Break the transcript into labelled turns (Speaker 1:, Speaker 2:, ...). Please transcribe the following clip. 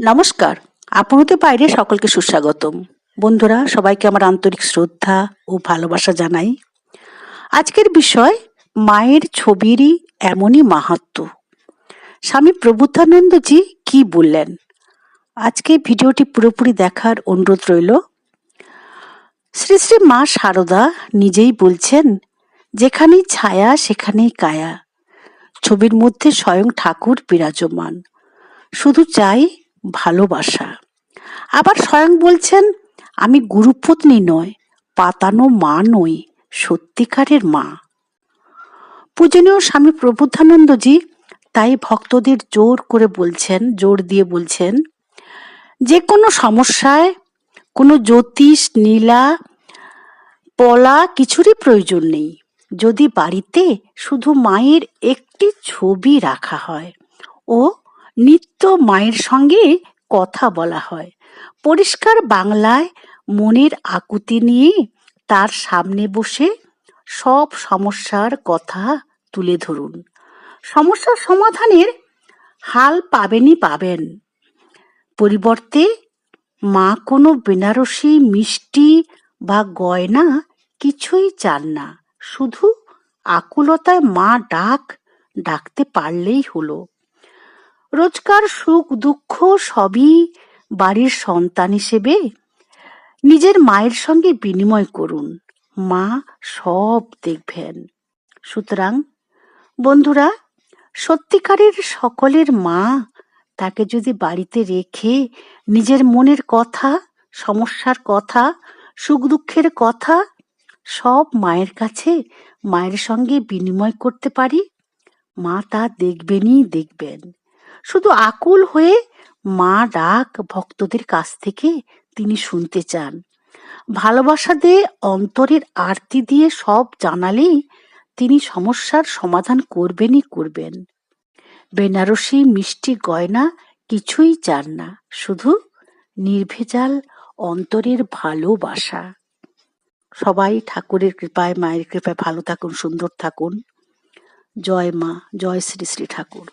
Speaker 1: নমস্কার। আপনাদের বাইরে সকলকে সুস্বাগতম। বন্ধুরা, সবাইকে আমার আন্তরিক শ্রদ্ধা ও ভালোবাসা জানাই। আজকের বিষয়, মায়ের ছবিরই এমনই মাহাত্ম। স্বামী প্রবুদ্ধানন্দজি কি বললেন? আজকে ভিডিওটি পুরোপুরি দেখার অনুরোধ রইল। শ্রী শ্রী মা সারদা নিজেই বলছেন, যেখানেই ছায়া, সেখানেই কায়া। ছবির মধ্যে স্বয়ং ঠাকুর বিরাজমান। শুধু চাই ভালোবাসা। আবার স্বয়ং বলছেন, আমি গুরুপত্নী নয় পাতানো মা নই, সত্যিকারের মা। পূজনীয় স্বামী প্রবুদ্ধানন্দজি তাই ভক্তদের জোর করে বলছেন, জোর দিয়ে বলছেন, যে কোনো সমস্যায় কোনো জ্যোতিষ, নীলা, পলা কিছুরই প্রয়োজন নেই। যদি বাড়িতে শুধু মায়ের একটি ছবি রাখা হয়, ও নিত্য মায়ের সঙ্গে কথা বলা হয়। পরিষ্কার বাংলায় মনের আকুতি নিয়ে তার সামনে বসে সব সমস্যার কথা তুলে ধরুন। সমস্যার সমাধানের হাল পাবেনই পাবেন। পরিবর্তে মা কোনো বেনারসি, মিষ্টি বা গয়না কিছুই চান না। শুধু আকুলতায় মা ডাক ডাকতে পারলেই হলো। রোজকার সুখ দুঃখ সবই বাড়ির সন্তান হিসেবে নিজের মায়ের সঙ্গে বিনিময় করুন। মা সব দেখবেন। সুতরাং বন্ধুরা, সত্যিকারের সকলের মা তাকে যদি বাড়িতে রেখে নিজের মনের কথা, সমস্যার কথা, সুখ দুঃখের কথা সব মায়ের কাছে, মায়ের সঙ্গে বিনিময় করতে পারি, মা তা দেখবেনই দেখবেন। শুধু আকুল হয়ে মা ডাক ভক্তদের কাছ থেকে তিনি শুনতে চান। ভালোবাসা দিয়ে অন্তরের আরতি দিয়ে সব জানালেই তিনি সমস্যার সমাধান করবেনই করবেন। বেনারসি মিষ্টি গয়না কিছুই চান না, শুধু নির্ভেজাল অন্তরের ভালোবাসা। সবাই ঠাকুরের কৃপায়, মায়ের কৃপায় ভালো থাকুন, সুন্দর থাকুন। জয় মা, জয় শ্রী শ্রী ঠাকুর।